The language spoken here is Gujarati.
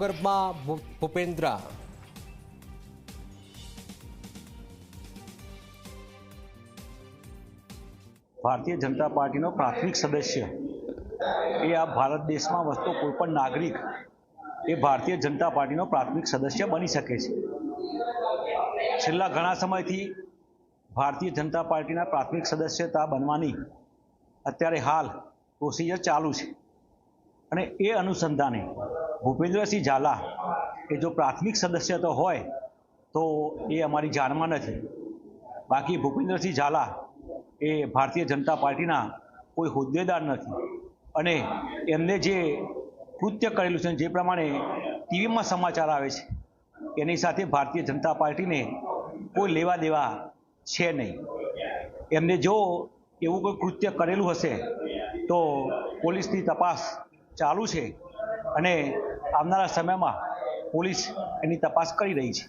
ગર્ભમાં ભૂપેન્દ્ર. ભારતીય જનતા પાર્ટીનો પ્રાથમિક સદસ્ય. એ આ ભારત દેશમાં વસતો કોઈ પણ નાગરિક એ ભારતીય જનતા પાર્ટીનો પ્રાથમિક સદસ્ય બની શકે છે. છેલ્લા ઘણા સમયથી ભારતીય જનતા પાર્ટીના પ્રાથમિક સદસ્યતા બનવાની અત્યારે હાલ પ્રોસિજર ચાલુ છે. અને એ અનુસંધાને ભૂપેન્દ્રસિંહ ઝાલા એ જો પ્રાથમિક સદસ્ય તો હોય, તો એ અમારી જાણમાં નથી. બાકી ભૂપેન્દ્રસિંહ ઝાલા એ ભારતીય જનતા પાર્ટીના કોઈ હોદ્દેદાર નથી. અને એમને જે કૃત્ય કરેલું છે, જે પ્રમાણે ટીવીમાં સમાચાર આવે છે, એની સાથે ભારતીય જનતા પાર્ટીને કોઈ લેવા દેવા છે નહીં. એમને જો એવું કોઈ કૃત્ય કરેલું હશે, તો પોલીસની તપાસ ચાલુ છે અને આવનારા સમયમાં પોલીસ એની તપાસ કરી રહી છે.